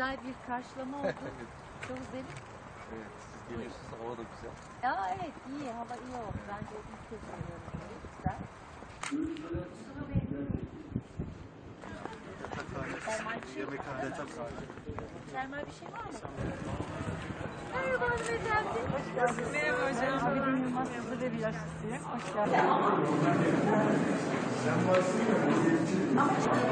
güzel bir karşılama oldu. Çok güzel. Evet, siz geliyorsunuz, hava da güzel. Ya evet iyi, hava iyi oldu. Bence ilk kez görüyorum. Güzel. Termal bir şey termal bir şey var mı? Merhaba hanımefendi. Merhaba hocam. Yılmaz Hızlı ve Bilaşçısıyım. Hoş geldin. Ne kadar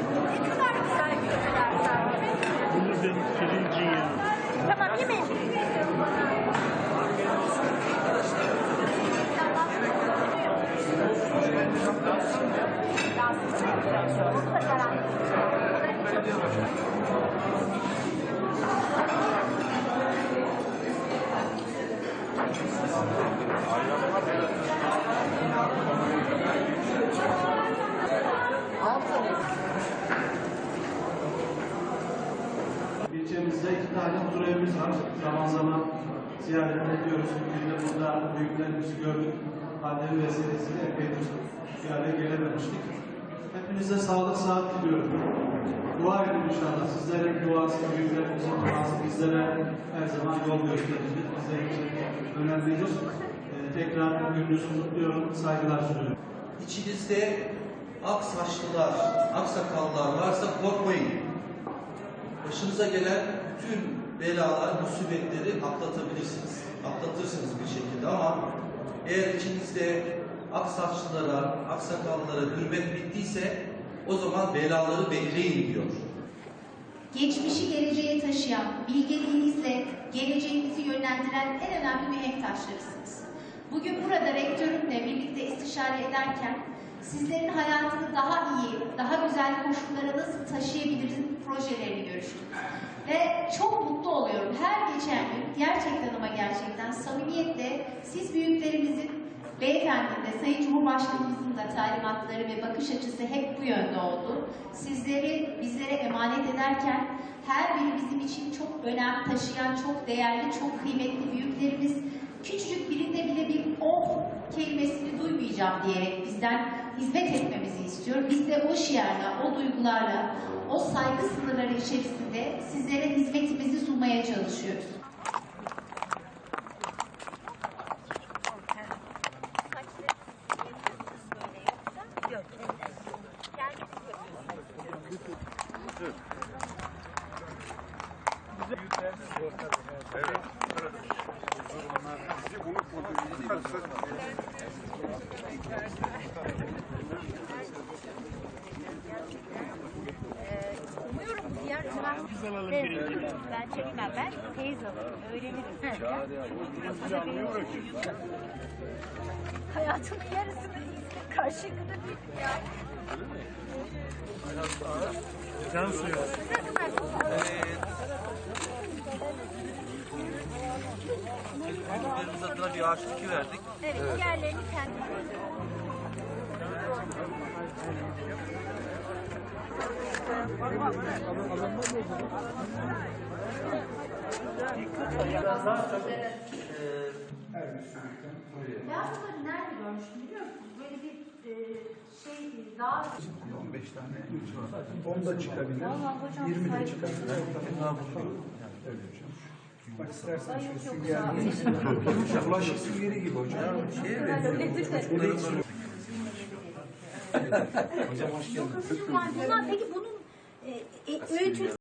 İlçemizde iki tane huzur evimiz var. Zaman zaman ziyaret ediyoruz. Biz de burada büyüklerimizi gördük. Pandemi vesilesiyle epeydir bir araya gelememiştik. Hepinize sağlık, sıhhat diliyorum. Dua edin inşallah. Sizlerin duası, büyüklerimizin duası bizlere her zaman yol gösterecek. Bizler için önemlidir. Ee, tekrar gününüzü kutluyorum. Saygılar sunuyorum. İçinizde ak saçlılar, ak sakallılar varsa korkmayın. Başınıza gelen bütün belalar, musibetleri atlatabilirsiniz. Atlatırsınız bir şekilde ama eğer içinizde ak saçlılara, ak sakallılara hürmet bittiyse o zaman belaları bekleyin diyor. Geçmişi geleceğe taşıyan, bilgeliğinizle geleceğimizi yönlendiren en önemli mihenktaşlarısınız. Bugün burada rektörümle birlikte istişare ederken sizlerin hayatını daha iyi, daha güzel koşullara nasıl taşıyabiliriz projelerini görüştük. Ve çok mutlu oluyorum. Her geçen gün gerçekten ama gerçekten samimiyetle siz büyüklerimizin Beyefendinin de Sayın Cumhurbaşkanımızın da talimatları ve bakış açısı hep bu yönde oldu. Sizleri bizlere emanet ederken her biri bizim için çok önem taşıyan, çok değerli, çok kıymetli büyüklerimiz küçücük birinde bile bir oh kelimesini duymayacağım diyerek bizden hizmet etmemizi istiyor. Biz de o şiarla, o duygularla, o saygı sınırları içerisinde sizlere hizmetimizi sunmaya çalışıyoruz. Umuyorum diğer Biz alalım Ben, ben çekmem. Ben teyze alırım. Öğrenirim. Hayatımın yarısını izle. Karşılıklı bir ya. Can suyu. Diki verdik. Evet, diğerlerini kendiniz Ben bunları nerede görmüştüm biliyor musunuz? Böyle bir e, şey, dağ 15 tane var. 10 da çıkabilir. 20 de çıkabilir. Bak istersen şu sünger bulaşık süngeri gibi hocam. Bunlar peki bunun e, e, öğütülü